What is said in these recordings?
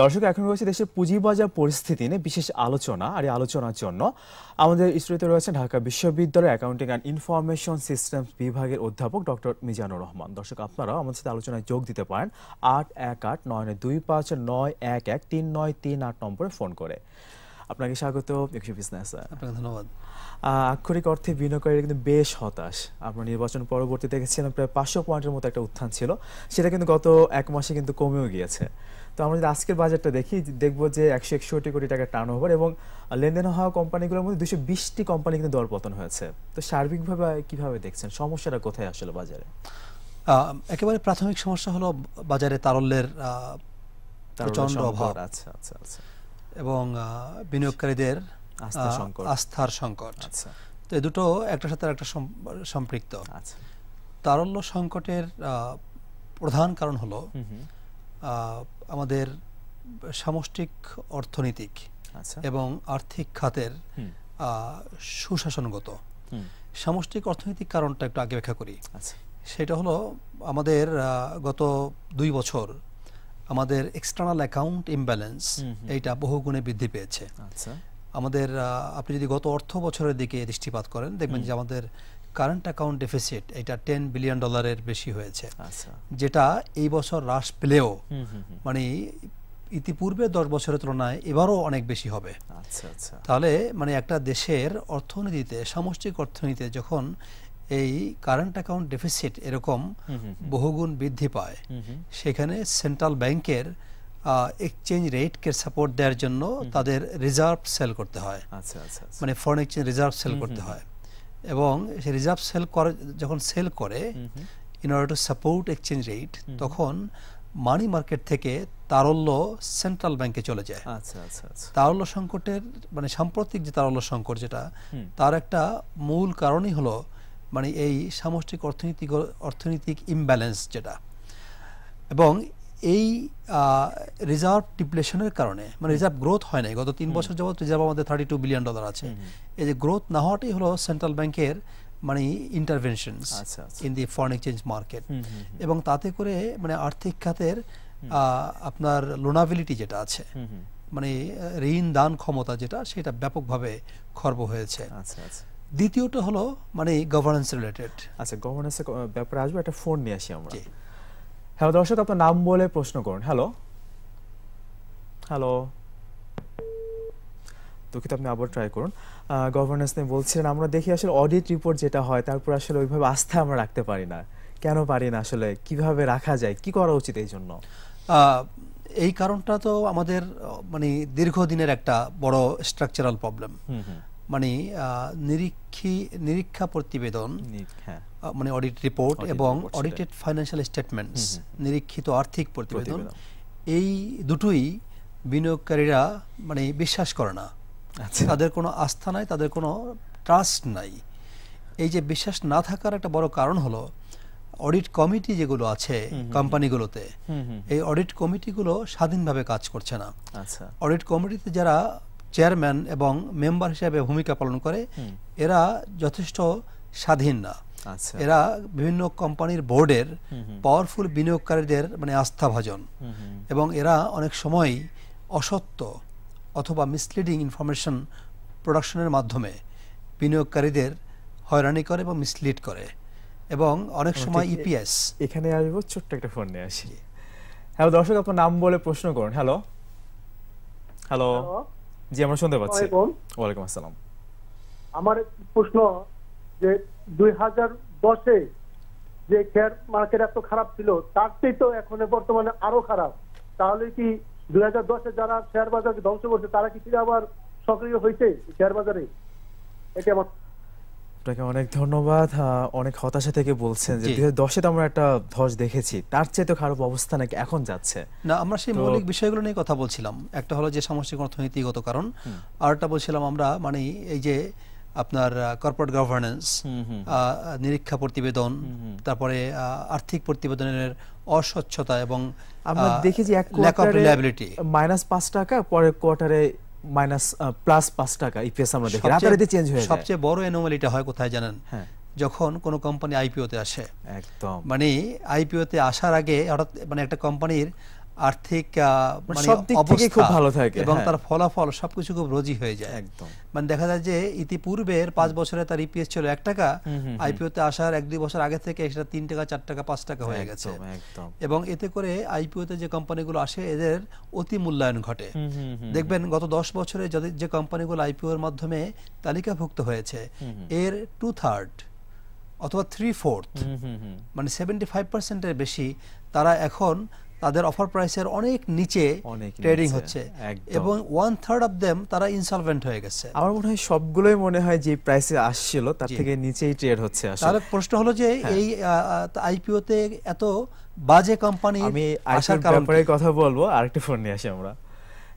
দর্শক এখন রয়েছে দেশের পুঁজিবাজার পরিস্থিতি নিয়ে বিশেষ আলোচনা আর এই আলোচনার জন্য আমাদের স্টুডিওতে রয়েছেন ঢাকা বিশ্ববিদ্যালয়ের অ্যাকাউন্টিং অ্যান্ড ইনফরমেশন সিস্টেমস বিভাগের অধ্যাপক ডক্টর মিজানুর রহমান। দর্শক আপনারাও আমাদের সাথে আলোচনায় যোগ দিতে পারেন আট এক আট নয় নয় দুই পাঁচ নয় এক এক তিন নয় তিন আট নম্বরে ফোন করে। আপনাকে স্বাগত একুশে বিজনেস। আপনাকে ধন্যবাদ। আক্ষরিক অর্থে বিনিয়োগকারীরা কিন্তু বেশ হতাশ। আপনার নির্বাচন পরবর্তীতে দেখেছিলাম প্রায় পাঁচশো পয়েন্টের মতো একটা উত্থান ছিল। সেটা কিন্তু গত এক মাসে কিন্তু কমেও গিয়েছে। তো আমরা যদি আজকের বাজারটা দেখি দেখব যে একশো একষট্টি কোটি টাকার টার্ন ওভার এবং লেনদেন হওয়া কোম্পানিগুলোর মধ্যে দুশো বিশটি কোম্পানি কিন্তু দর পতন হয়েছে। তো সার্বিকভাবে কীভাবে দেখছেন? সমস্যাটা কোথায় আসলে বাজারে? একেবারে প্রাথমিক সমস্যা হলো বাজারে তারল্যের প্রচণ্ড অভাব। আচ্ছা আচ্ছা আচ্ছা। এবং বিনিয়োগকারীদের আস্থার সংকট। আচ্ছা। তো এই দুটো একটার সাথে একটা সম্পৃক্ত। তারল্য সংকটের আহ, প্রধান কারণ হলো আমাদের সামষ্টিক অর্থনৈতিক আচ্ছা। এবং আর্থিক খাতের সুশাসনগত। সামষ্টিক অর্থনৈতিক কারণটা একটু আগে ব্যাখ্যা করি। আচ্ছা। সেটা হলো আমাদের গত দুই বছর আমাদের এক্সটার্নাল অ্যাকাউন্ট ইমব্যালেন্স। এইটা বহুগুণে বৃদ্ধি পেয়েছে। আচ্ছা। আমাদের আপনি যদি গত অর্থ বছরের দিকে দৃষ্টিপাত করেন দেখবেন যে আমাদের কারেন্ট অ্যাকাউন্ট ডেফিসিট এটা টেন বিলিয়ন ডলারের বেশি হয়েছে। আচ্ছা। যেটা এই বছর হ্রাস পেলেও মানে ইতিপূর্বে দশ বছরের তুলনায় এবারও অনেক বেশি হবে। আচ্ছা আচ্ছা। তাহলে মানে একটা দেশের অর্থনীতিতে সামষ্টিক অর্থনীতিতে যখন এই কারেন্ট অ্যাকাউন্ট ডেফিসিট এরকম বহুগুণ বৃদ্ধি পায় সেখানে সেন্ট্রাল ব্যাংকের এক্সচেঞ্জ রেটকে সাপোর্ট দেওয়ার জন্য তাদের রিজার্ভ সেল করতে হয়। আচ্ছা আচ্ছা আচ্ছা। মানে ফরেন এক্সচেঞ্জ রিজার্ভ সেল করতে হয়। এবং সে রিজার্ভ সেল করে যখন সেল করে in order to support exchange rate তখন মানি মার্কেট থেকে তারল্য সেন্ট্রাল ব্যাংকে চলে যায়। আচ্ছা আচ্ছা আচ্ছা। তারল্য সংকটের মানে সাম্প্রতিক যে তারল্য সংকট যেটা তার একটা মূল কারণই হলো মানে এই সামষ্টিক অর্থনৈতিক অর্থনৈতিক ইমব্যালেন্স যেটা। এবং এই রিজার্ভ ডিপ্লেশনের কারণে মানে রিজার্ভ গ্রোথ হয় নাই গত তিন বছর যাবত রিজার্ভ আমাদের থার্টি টু বিলিয়ন ডলার আছে এই যে গ্রোথ না হওয়াটাই হলো সেন্ট্রাল ব্যাংকের মানে intervention in the foreign exchange market এবং তাতে করে মানে আর্থিক খাতের আপনার লোনাবিলিটি যেটা আছে মানে ঋণ দান ক্ষমতা যেটা সেটা ব্যাপকভাবে খর্ব হয়েছে। আচ্ছা আচ্ছা। দ্বিতীয়টা হলো মানে গভর্নেন্স রিলেটেড আচ্ছা গভর্নেন্সের ব্যাপারে আসবে একটা ফোন নিয়ে আসি আমরা। হ্যালো দর্শক আপনার নাম বলে প্রশ্ন করুন। হ্যালো? হ্যালো? দুঃখিত আপনি আবার ট্রাই করুন। গভর্নেন্স নিয়ে বলছিলেন আমরা দেখি আসলে অডিট রিপোর্ট যেটা হয় তারপর আসলে ওইভাবে আস্থা আমরা রাখতে পারি না। কেন পারি না আসলে? কীভাবে রাখা যায়? কি করা উচিত এই জন্য? এই কারণটা তো আমাদের মানে দীর্ঘদিনের একটা বড় স্ট্রাকচারাল প্রবলেম মানে নিরীক্ষী নিরীক্ষা প্রতিবেদন হ্যাঁ। মানে অডিট রিপোর্ট এবং অডিটেড ফাইন্যান্সিয়াল স্টেটমেন্টস নিরীক্ষিত আর্থিক প্রতিবেদন। এই দুটোই বিনিয়োগকারীরা মানে বিশ্বাস করে না। আচ্ছা। তাদের কোনো আস্থা নাই তাদের কোনো ট্রাস্ট নাই। এই যে বিশ্বাস না থাকার একটা বড় কারণ হলো অডিট কমিটি যেগুলো আছে কোম্পানিগুলোতে এই অডিট কমিটিগুলো স্বাধীনভাবে কাজ করছে না। আচ্ছা। অডিট কমিটিতে যারা চেয়ারম্যান এবং মেম্বার হিসেবে ভূমিকা পালন করে এরা যথেষ্ট স্বাধীন না। আচ্ছা। এরা বিভিন্ন কোম্পানির বোর্ডের পাওয়ারফুল বিনিয়োগকারীদের মানে আস্থাভাজন। এবং এরা অনেক সময় অসত্য অথবা মিসলিডিং ইনফরমেশন প্রোডাকশনের মাধ্যমে বিনিয়োগকারীদের হয়রানি করে এবং মিসলিড করে। এবং অনেক সময় ইপিএস এখানে আসব ছোট্ট একটা ফোন নিয়ে আসি। হ্যালো দর্শক আপনার নাম বলে প্রশ্ন করুন। হ্যালো। হ্যালো, জি আমরা শুনতে পাচ্ছি। ওয়ালাইকুম। আসসালাম। আমার প্রশ্ন যে দুই হাজার দশে যে শেয়ার মার্কেট এত খারাপ ছিল তার চেয়ে তো এখন বর্তমানে আরও খারাপ। তাহলে কি দুই হাজার দশে যারা শেয়ার বাজারকে ধ্বংস করছে তারা কি ফিরে আবার সক্রিয় হয়েছে শেয়ার বাজারে? এটা আমার আপনাকে অনেক ধন্যবাদ। অনেক হতাশা থেকে বলছেন যে দুই হাজার দশে তো আমরা একটা ধস দেখেছি। তার চেয়ে তো খারাপ অবস্থা নাকি এখন যাচ্ছে? না আমরা সেই মৌলিক বিষয়গুলো নিয়ে কথা বলছিলাম। একটা হলো যে সামাজিক অর্থনীতিগত কারণ। আর একটা বলছিলাম আমরা মানে এই যে আপনার কর্পোরেট গভর্নেন্স। নিরীক্ষা প্রতিবেদন তারপরে আর্থিক প্রতিবেদনের অস্বচ্ছতা এবং আমরা দেখেছি এক ল্যাক অফ কোয়ার্টারে মাইনাস পাঁচ টাকা পরের কোয়ার্টারে মাইনাস প্লাস পাঁচ টাকা ইপিএস আমরা দেখি। রাতারাতি চেঞ্জ হয়ে যায়। সবচেয়ে বড় অ্যানোমালিটা হয় কোথায় জানেন? হ্যাঁ। যখন কোনো কোম্পানি আইপিওতে আসে। একদম। মানে আইপিওতে আসার আগে হঠাৎ মানে একটা কোম্পানির আর্থিক মানে মানে খুব ভালো থাকে, এবং হ্যাঁ। তার ফলাফল সবকিছু খুব রোজি হয়ে যায় একদম মানে দেখা যায় যে ইতিপূর্বের পাঁচ বছরে তার ইপিএস ছিল এক টাকা। আইপিওতে আসার এক দুই বছর আগে থেকে সেটা তিন টাকা চার টাকা পাঁচ টাকা হয়ে গেছে এবং এতে করে আইপিওতে যে কোম্পানিগুলো আসে এদের অতি মূল্যায়ন ঘটে দেখবেন গত দশ বছরে যদি যে কোম্পানিগুলো আইপিওর মাধ্যমে তালিকাভুক্ত হয়েছে। এর টু থার্ড অথবা থ্রি ফোর্থ। মানে সেভেন্টি ফাইভ পার্সেন্টের বেশি তারা এখন তাদের অফার প্রাইসের অনেক নিচে অনেক ট্রেডিং হচ্ছে। এবং ওয়ান থার্ড অফ দেম তারা ইনসলভেন্ট হয়ে গেছে। আমার মনে হয় সবগুলোই মনে হয় যে প্রাইসে আসছিল তার থেকে নিচেই ট্রেড হচ্ছে তাহলে প্রশ্ন হলো যে হ্যাঁ। এই আইপিওতে এত বাজে কোম্পানি আমি আসার ব্যাপারে কথা বলব আরেকটা ফোন নিয়ে আসি আমরা।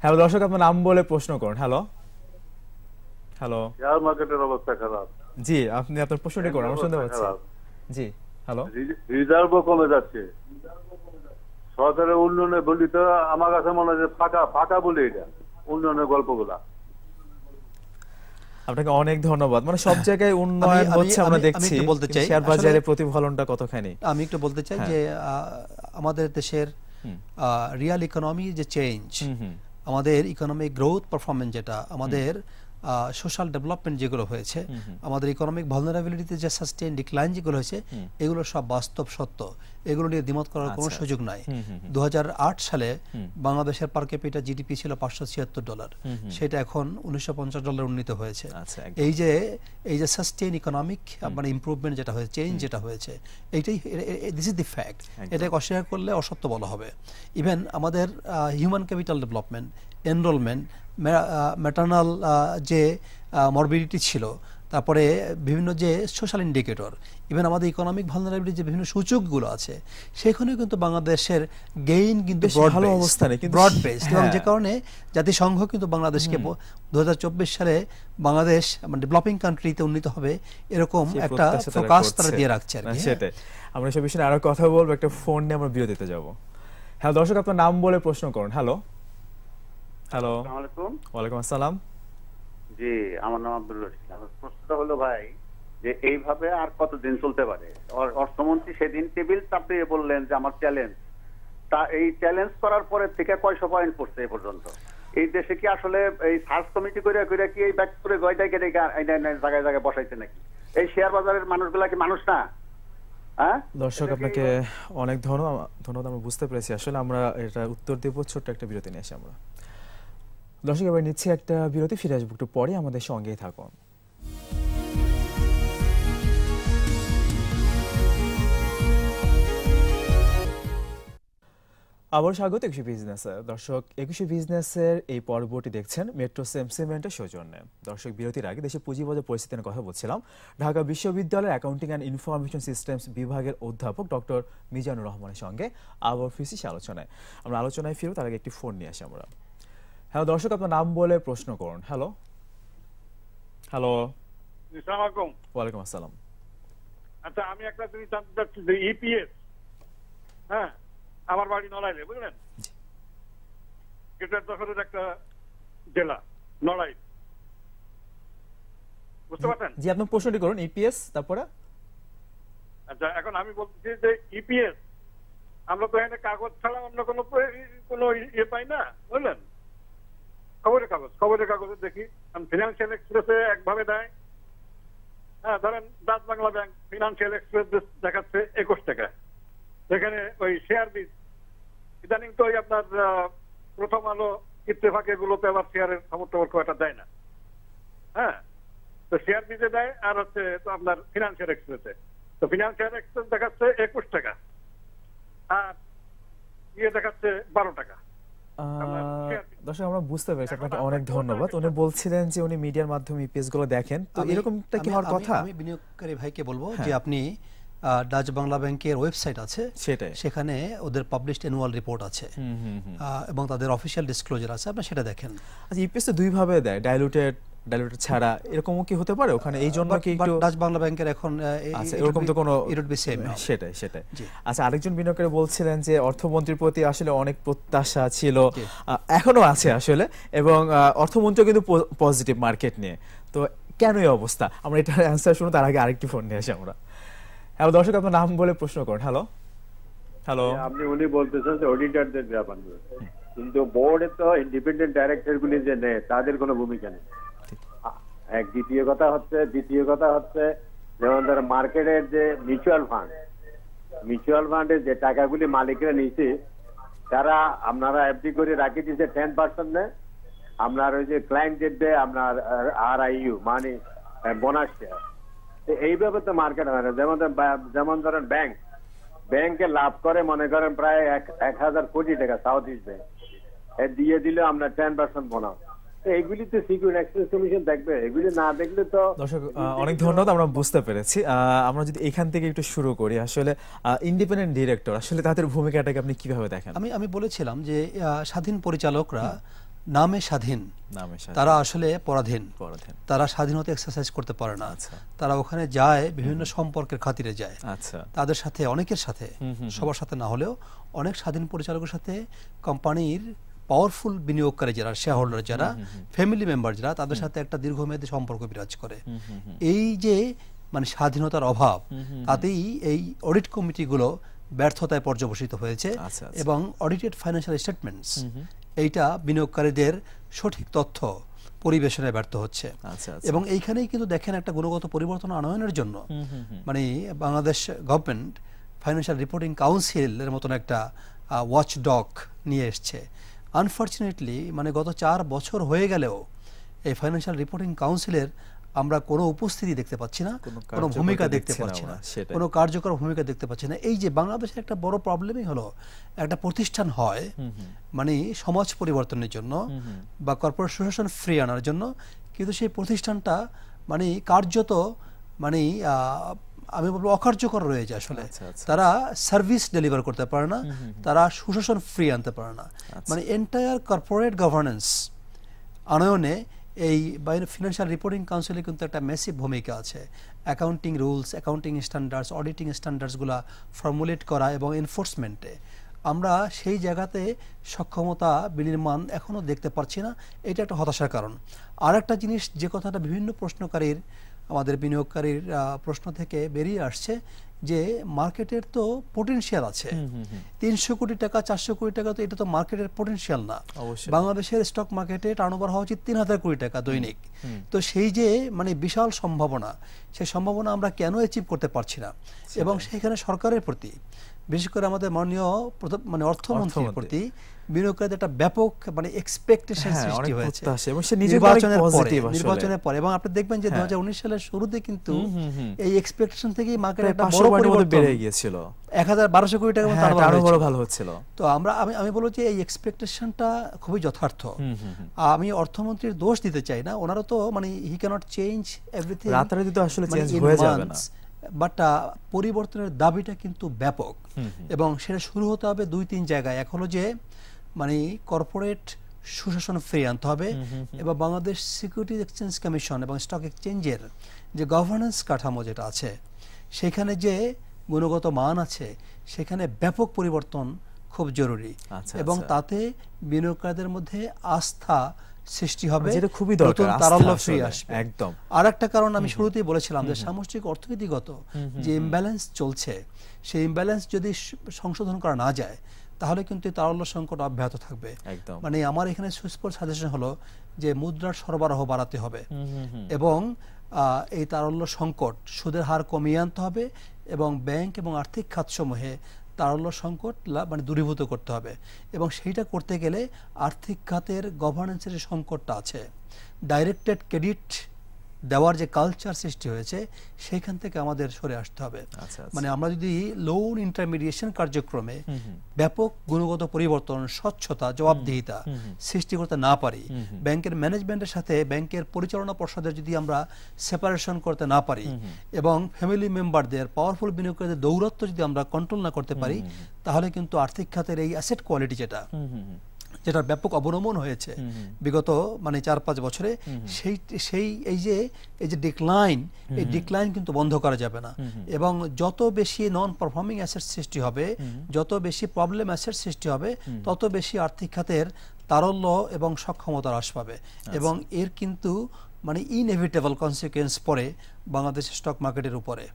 হ্যালো দর্শক আপনার নাম বলে প্রশ্ন করুন। হ্যালো। হ্যালো। শেয়ার মার্কেটের অবস্থা খারাপ। জি আপনি আপনার প্রশ্নটি করুন আমরা শুনতে পাচ্ছি। জি হ্যালো। রিজার্ভও কমে যাচ্ছে। সরকারের উন্নয়নে বলি তো আমার কাছে মনে হয় ফাঁকা ফাঁকা বলি এটা উন্নয়নের গল্পগুলা আপনাকে অনেক ধন্যবাদ মানে সব জায়গায় উন্নয়ন হচ্ছে আমরা আমি- আমি দেখছি বলতে চাই, শেয়ার বাজারে প্রতিফলনটা কতখানি আমি একটু বলতে চাই হ্যাঁ। যে আহ, আমাদের দেশের। রিয়াল ইকোনমি যে চেঞ্জ। আমাদের ইকোনমিক গ্রোথ পারফরমেন্স যেটা আমাদের সোশ্যাল ডেভেলপমেন্ট যেগুলো হয়েছে। আমাদের ইকোনমিক ভালনারাবিলিটিতে যে সাস্টেন ডিক্লাইন যেগুলো হয়েছে এগুলো সব বাস্তব সত্য। এগুলো নিয়ে দ্বিমত করার কোনো আচ্ছা, সুযোগ নাই। দু সালে বাংলাদেশের পার ক্যাপিটা জিডিপি ছিল পাঁচশো ছিয়াত্তর ডলার। সেটা এখন উনিশশো পঞ্চাশ ডলার উন্নীত হয়েছে। আচ্ছা, এই যে এই যে সাস্টেন ইকোনমিক মানে ইমপ্রুভমেন্ট যেটা হয়েছে চেঞ্জ যেটা হয়েছে এইটাই দিস ইজ দি ফ্যাক্ট এটাকে অস্বীকার করলে অসত্য বলা হবে। ইভেন আমাদের human capital development enrollment maternal যে মরবিডিটি ছিল তারপরে বিভিন্ন যে সোশ্যাল ইন্ডিকেটর ইভেন আমাদের ইকোনমিক ভালনারাবিলিটি যে বিভিন্ন সূচকগুলো আছে সেখানেও কিন্তু বাংলাদেশের গেইন কিন্তু ভালো অবস্থানে, কিন্তু ব্রড বেসড এবং হ্যাঁ। যে কারণে জাতিসংঘ কিন্তু বাংলাদেশকে দুহাজার চব্বিশ সালে বাংলাদেশ মানে ডেভেলপিং কান্ট্রিতে উন্নীত হবে এরকম একটা ফোকাস তারা দিয়ে রাখছে আর কি হ্যাঁ। আমরা সব বিষয়ে আরও কথা বলব একটা ফোন নিয়ে আমরা বিরতিতে যাব। হ্যাঁ দর্শক আপনার নাম বলে প্রশ্ন করুন। হ্যালো। হ্যালো ওয়ালাইকুম আসসালাম। জি আমার নাম আব্দুল রশিদ। প্রশ্নটা হলো ভাই যে এইভাবে আর কতদিন চলতে পারে? অর্থমন্ত্রী সেদিন টেবিল চাপিয়ে বললেন যে আমার চ্যালেঞ্জ তা এই চ্যালেঞ্জ করার পরে থেকে কয়শো পয়েন্ট পড়ছে এই পর্যন্ত? এই দেশে কি আসলে এই সার্চ কমিটি করে করে কি এই ব্যাক করে আইনা জায়গায় জায়গায় বসাইছে নাকি? এই শেয়ার বাজারের মানুষগুলা কি মানুষ না? হ্যাঁ? দর্শক আপনাকে অনেক ধন্যবাদ ধন্যবাদ আমরা বুঝতে পেরেছি। আসলে আমরা এটা উত্তর দেবো ছোট্ট একটা বিরতি নিয়ে আসি আমরা। দর্শক, এবার নিচ্ছি একটা বিরতি, ফিরে আসব একটু পরে, আমাদের সঙ্গেই থাকুন। আবার স্বাগত একুশে বিজনেসে দর্শক, একুশে বিজনেসের এই পর্বটি দেখছেন মেট্রো সেম সিমেন্টের সৌজন্যে। দর্শক, বিরতির আগে দেশে পুঁজিবাজার পরিস্থিতি নিয়ে কথা বলছিলাম। ঢাকা বিশ্ববিদ্যালয়ের অ্যাকাউন্টিং অ্যান্ড ইনফরমেশন সিস্টেমস বিভাগের অধ্যাপক ডক্টর মিজানুর রহমানের সঙ্গে আবার ফিসিস আলোচনায়। আমরা আলোচনায় ফিরব, তার আগে একটি ফোন নিয়ে আসি আমরা। হ্যালো দর্শক আপনার নাম বলে প্রশ্ন করুন। হ্যালো। হ্যালো। আসসালামাইকুম ওয়ালাইকুম আসসালাম। আচ্ছা আমি একটা জিনিস জানতে চাচ্ছি যে ইপিএস হ্যাঁ আমার বাড়ি নড়াইলে বুঝলেন? দখলের একটা জেলা নড়াই বুঝতে পারছেন? জি আপনার প্রশ্নটি করুন ইপিএস তারপরে? আচ্ছা এখন আমি বলতেছি যে ইপিএস আমরা তো এখানে কাগজ ছাড়া অন্য কোনো কোনো ইয়ে পাই না বুঝলেন? খবরের কাগজ, খবরের কাগজে দেখি। ফিনান্সিয়াল এক্সপ্রেসে একভাবে দেয়। হ্যাঁ ধরেন Dutch Bangla bank financial express দেখাচ্ছে একুশ টাকা। সেখানে ওই শেয়ার বীজ ইদানিং তো ওই আপনার প্রথম আলো ইত্তেফাক এগুলোতে আবার শেয়ারের খবর টবর খুব একটা দেয় না। হ্যাঁ তো শেয়ার বীজে দেয় আর হচ্ছে তো আপনার ফিনান্সিয়াল এক্সপ্রেসে তো ফিনান্সিয়াল এক্সপ্রেস দেখাচ্ছে একুশ টাকা। আর ইয়ে দেখাচ্ছে বারো টাকা। দর্শক আমরা বুঝতে পেরেছি আপনাকে অনেক ধন্যবাদ। উনি বলছিলেন যে উনি মিডিয়ার মাধ্যমে ইপিএসগুলো দেখেন। তো এরকমটা কি হওয়ার কথা? আমি বিনিয়োগকারী ভাইকে বলব হ্যাঁ। যে আপনি ডাচ বাংলা ব্যাংকের ওয়েবসাইট আছে। সেটাই। সেখানে ওদের পাবলিশড অ্যানুয়াল রিপোর্ট আছে। এবং তাদের অফিসিয়াল ডিসক্লোজার আছে। আপনি সেটা দেখেন। আচ্ছা ইপিএস তো দুই ভাবে দেয় ডাইলুটেড ডাইলুটেড ছাড়া এরকমও কি হতে পারে? ওখানে এই জন্য কি একটু ডাচ বাংলা ব্যাংকের এখন আচ্ছা এরকম তো কোনো ইট উড বি সেম সেটাই সেটাই। আচ্ছা আরেকজন বিনিয়োগকারী বলছিলেন যে অর্থমন্ত্রীর প্রতি আসলে অনেক প্রত্যাশা ছিল এখনও আছে আসলে এবং আহ, অর্থমন্ত্রীও কিন্তু পজিটিভ মার্কেট নিয়ে। তো কেন এই অবস্থা? আমরা এটার অ্যান্সার শুনুন তার আগে আরেকটি ফোন নিয়ে আসি আমরা। হ্যালো দর্শক আপনার নাম বলে প্রশ্ন করুন। হ্যালো। হ্যালো। আপনি উনি বলতেছেন যে অডিটরদের ব্যাপার কিন্তু বোর্ডে তো ইন্ডিপেন্ডেন্ট ডাইরেক্টর গুলি যে নেয় তাদের কোনো ভূমিকা নেই। এক দ্বিতীয় কথা হচ্ছে, দ্বিতীয় কথা হচ্ছে, যেমন ধর মার্কেটের যে মিউচুয়াল ফান্ড মিউচুয়াল ফান্ডের যে টাকাগুলি মালিকরা নিয়েছে তারা আপনারা এফডি করে রাখি দিচ্ছে টেন পার্সেন্ট আপনার ওই যে ক্লায়েন্ট দেয় আপনার আর আই ইউ মানে বোনাস শেয়ার এইভাবে তো মার্কেট হয় না। যেমন যেমন ধরেন ব্যাংক ব্যাংকে লাভ করে, মনে করেন প্রায় এক এক হাজার কোটি টাকা সাউথ ইস্ট ব্যাংক দিয়ে দিলে আপনার টেন পার্সেন্ট বোনাস তো এইগুলি তো কমিশন দেখবে। এগুলি না দেখলে তো দর্শক অনেক ধন্যবাদ আমরা বুঝতে পেরেছি। আমরা যদি এখান থেকে একটু শুরু করি আসলে ইন্ডিপেন্ডেন্ট ডিরেক্টর আসলে তাদের ভূমিকাটাকে আপনি কীভাবে দেখেন? আমি আমি বলেছিলাম যে স্বাধীন পরিচালকরা নামে স্বাধীন। তারা আসলে পরাধীন। পরাধীন। তারা স্বাধীনতা এক্সারসাইজ করতে পারে না। আচ্ছা। তারা ওখানে যায় বিভিন্ন সম্পর্কের খাতিরে যায়। আচ্ছা। তাদের সাথে অনেকের সাথে। সবার সাথে না হলেও অনেক স্বাধীন পরিচালকের সাথে কোম্পানির পাওয়ারফুল বিনিয়োগকারী যারা শেয়ার হোল্ডার যারা ফ্যামিলি মেম্বার যারা তাদের সাথে একটা দীর্ঘমেয়াদী সম্পর্ক বিরাজ করে। এই যে মানে স্বাধীনতার অভাব তাতেই এই অডিট কমিটিগুলো ব্যর্থতায় পর্যবসিত হয়েছে আচ্ছা, আচ্ছা। এবং অডিটেড ফাইন্যান্সিয়াল স্টেটমেন্টস। এইটা বিনিয়োগকারীদের সঠিক তথ্য পরিবেশনে ব্যর্থ হচ্ছে আচ্ছা এবং এইখানেই কিন্তু দেখেন একটা গুণগত পরিবর্তন আনয়নের জন্য। মানে বাংলাদেশ গভর্নমেন্ট ফাইন্যান্সিয়াল রিপোর্টিং কাউন্সিলের মতন একটা ওয়াচ ডগ নিয়ে এসছে আনফর্চুনেটলি মানে গত চার বছর হয়ে গেলেও এই ফাইন্যান্সিয়াল রিপোর্টিং কাউন্সিলের আমরা কোনো উপস্থিতি দেখতে পাচ্ছি না কোনো ভূমিকা দেখতে পাচ্ছি না কোনো কার্যকর ভূমিকা দেখতে পাচ্ছি না এই যে বাংলাদেশের একটা বড় প্রবলেমই হলো একটা প্রতিষ্ঠান হয়। মানে সমাজ পরিবর্তনের জন্য। বা কর্পোরেট সোসাইশন ফ্রি আনার জন্য কিন্তু সেই প্রতিষ্ঠানটা মানে কার্যত মানে আমি বলব অকার্যকর রয়েছে আসলে। আচ্ছা, আচ্ছা। তারা সার্ভিস ডেলিভার করতে পারে না তারা সুশাসন ফ্রি আনতে পারে না। আচ্ছা। মানে এন্টায়ার কর্পোরেট গভর্নেন্স আনয়নে এই ফিনান্সিয়াল রিপোর্টিং কাউন্সিলে কিন্তু একটা মেসিভ ভূমিকা আছে। Accounting rules accounting standards auditing স্ট্যান্ডার্ডসগুলো formulate করা এবং এনফোর্সমেন্টে আমরা সেই জায়গাতে সক্ষমতা বিনির্মাণ এখনও দেখতে পারছি না এটা একটা হতাশার কারণ। আর একটা জিনিস যে কথাটা বিভিন্ন প্রশ্নকারীর আমাদের বিনিয়োগকারীর প্রশ্ন থেকে বেরিয়ে আসছে যে মার্কেটের তো পোটেনশিয়াল আছে। তিনশো কোটি টাকা চারশো কোটি টাকা তো এটা তো মার্কেটের পোটেনশিয়াল না। অবশ্যই। বাংলাদেশের স্টক মার্কেটে টার্নওভার হওয়া উচিত তিন হাজার কোটি টাকা দৈনিক। তো সেই যে মানে বিশাল সম্ভাবনা সেই সম্ভাবনা আমরা কেন অ্যাচিভ করতে পারছি না? এবং সেখানে সরকারের প্রতি বিশেষ করে আমাদের মাননীয় মানে অর্থমন্ত্রীর প্রতি বিনিয়োগকারীদের একটা ব্যাপক মানে এক্সপেকটেশন হ্যাঁ, সৃষ্টি হয়েছে। এবং সে নির্বাচনের পরে নির্বাচনের পরে। এবং আপনি দেখবেন যে হ্যাঁ। সালের শুরুতে কিন্তু। এই এক্সপেকটেশন থেকেই মার্কেটে একটা বড় পরিবর্তন। বেড়ে গিয়েছিল। এক হাজার বারোশো কোটি টাকা হ্যাঁ, আরও বড় ভালো হচ্ছিল। তো আমরা আমি আমি বলব যে এই এক্সপেকটেশনটা খুবই যথার্থ। আমি অর্থমন্ত্রীর দোষ দিতে চাই না। ওনারও তো মানে হি ক্যানট চেঞ্জ এভরিথিং রাতারাতি তো আসলে change হয়ে যাবে না। বাট পরিবর্তনের দাবিটা কিন্তু ব্যাপক। এবং সেটা শুরু হতে হবে দুই তিন জায়গায়। এক হলো যে মানে কর্পোরেট সুশাসন ফিরিয়ে আনতে হবে। এবং বাংলাদেশ সিকিউরিটি এক্সচেঞ্জ কমিশন এবং স্টক এক্সচেঞ্জের যে গভর্নেন্স কাঠামো যেটা আছে সেখানে যে গুণগত মান আছে সেখানে ব্যাপক পরিবর্তন খুব জরুরি। আচ্ছা, এবং আচ্ছা। তাতে বিনিয়োগকারীদের মধ্যে আস্থা সৃষ্টি হবে যেটা খুবই দরকার, তারল্য ফিরে আসবে একদম। আর একটা কারণ আমি শুরুতেই বলেছিলাম যে সামষ্টিক অর্থনীতিগত যে ইমব্যালেন্স চলছে সেই ইমব্যালেন্স যদি সংশোধন করা না যায় তাহলে কিন্তু তারল্য সংকট অব্যাহত থাকবে একদম। মানে আমার এখানে সুস্পষ্ট সাজেশন হলো যে মুদ্রার সরবরাহ বাড়াতে হবে। এবং আহ, এই তারল্য সংকট সুদের হার কমিয়ে আনতে হবে এবং ব্যাংক এবং আর্থিক খাতসমূহে তারল্য সংকট মানে দূরীভূত করতে হবে। এবং সেইটা করতে গেলে আর্থিক খাতের গভর্নেন্সের যে সংকটটা আছে ডাইরেক্টেড ক্রেডিট দেওয়ার যে কালচার সৃষ্টি হয়েছে সেইখান থেকে আমাদের সরে আসতে হবে আচ্ছা, আচ্ছা। মানে আমরা যদি লোন ইন্টারমিডিয়েশন কার্যক্রমে। ব্যাপক গুণগত পরিবর্তন স্বচ্ছতা জবাবদিহিতা। সৃষ্টি করতে না পারি। ব্যাংকের ম্যানেজমেন্টের সাথে ব্যাংকের পরিচালনা পর্ষদের যদি আমরা সেপারেশন করতে না পারি। এবং ফ্যামিলি মেম্বারদের পাওয়ারফুল বিনিয়োগকারীদের দৌরত্ব যদি আমরা কন্ট্রোল না করতে পারি তাহলে কিন্তু আর্থিক খাতের এই অ্যাসেট কোয়ালিটি যেটা। যেটার ব্যাপক অবনমন হয়েছে। বিগত মানে চার পাঁচ বছরে সেই সেই এই যে এই যে ডিক্লাইন এই ডিক্লাইন কিন্তু বন্ধ করা যাবে না। এবং যত বেশি নন পারফর্মিং অ্যাসেট সৃষ্টি হবে যত বেশি প্রবলেম অ্যাসেট সৃষ্টি হবে তত বেশি আর্থিক খাতের তারল্য এবং সক্ষমতা হ্রাস পাবে। এবং এর কিন্তু মানে ইনএভিটেবল কনসিকুয়েন্স পড়ে বাংলাদেশের স্টক মার্কেটের উপরে।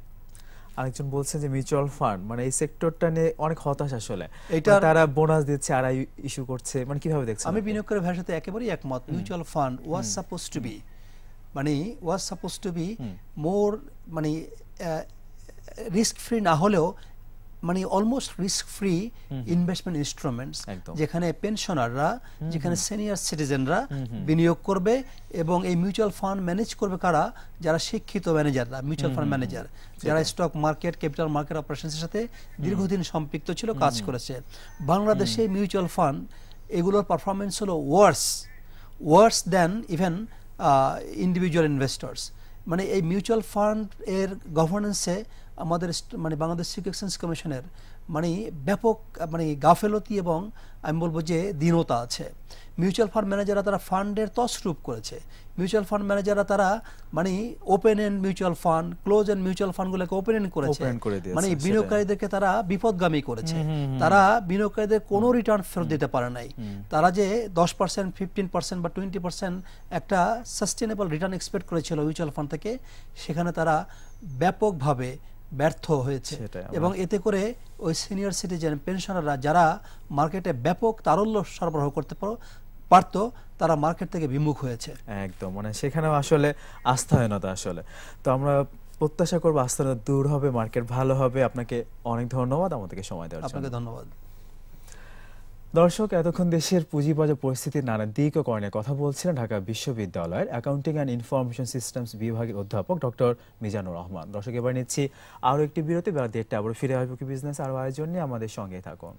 আরেকজন বলছেন যে মিউচুয়াল ফান্ড মানে এই সেক্টরটা নিয়ে অনেক হতাশ আসলে। এটা মানে তারা বোনাস দিচ্ছে আর ইস্যু করছে মানে কীভাবে দেখছেন আমি বিনিয়োগ বিনিয়োগকারী ভাইয়ের সাথে একেবারেই একমত mutual fund was suppose to be মানে was suppose to be more মানে রিস্ক ফ্রি না হলেও মানে almost risk free investment instruments একদম। যেখানে পেনশনাররা যেখানে সিনিয়র সিটিজেনরা বিনিয়োগ করবে এবং এই মিউচুয়াল ফান্ড ম্যানেজ করবে কারা? যারা শিক্ষিত ম্যানেজাররা মিউচুয়াল ফান্ড ম্যানেজার যারা স্টক মার্কেট ক্যাপিটাল মার্কেট অপারেশনের সাথে দীর্ঘদিন সম্পৃক্ত ছিল কাজ করেছে। বাংলাদেশে মিউচুয়াল ফান্ড এগুলোর পারফরমেন্স হলো worse worse than even individual investors মানে এই মিউচুয়াল ফান্ড এর গভর্নেন্সে আমাদের মানে বাংলাদেশ সিকিউরিটি কমিশনের মানে ব্যাপক মানে গাফেলতি এবং আমি বলব যে দীনতা আছে। মিউচুয়াল ফান্ড ম্যানেজাররা তারা ফান্ডের তসরূপ করেছে। মিউচুয়াল ফান্ড ম্যানেজাররা তারা মানে open end mutual fund close end mutual ফান্ডগুলোকে open end করেছে। মানে বিনিয়োগকারীদেরকে তারা বিপদগামী করেছে। তারা বিনিয়োগকারীদের কোনো রিটার্ন ফেরত দিতে পারে নাই। তারা যে দশ পার্সেন্ট ফিফটিন পার্সেন্ট বা টোয়েন্টি পার্সেন্ট একটা সাস্টেনেবল রিটার্ন এক্সপেক্ট করেছিল মিউচুয়াল ফান্ড থেকে সেখানে তারা ব্যাপকভাবে ব্যর্থ হয়েছে। এবং এতে করে ওই সিনিয়র সিটিজেন পেনশনাররা যারা মার্কেটে ব্যাপক তারল্য সরবরাহ করতে পারো- পারতো তারা মার্কেট থেকে বিমুখ হয়েছে। একদম মানে সেখানেও আসলে আস্থাহীনতা আসলে। তো আমরা প্রত্যাশা করব আস্থাটা দূর হবে মার্কেট ভালো হবে। আপনাকে অনেক ধন্যবাদ আমাদেরকে সময় দেওয়ার জন্য। আপনাকে ধন্যবাদ। দর্শক, এতক্ষণ দেশের পুঁজিবাজার পরিস্থিতির নানা দিক ও কর্ণে কথা বলছিলেন ঢাকা বিশ্ববিদ্যালয়ের অ্যাকাউন্টিং অ্যান্ড ইনফরমেশন সিস্টেমস বিভাগের অধ্যাপক ডক্টর মিজানুর রহমান। দর্শক, এবার নিচ্ছি আরও একটি বিরতি। বেলা দেড়টা আবার ফিরে আসব কি বিজনেস আরও আয়োজন নিয়ে। আমাদের সঙ্গে থাকুন।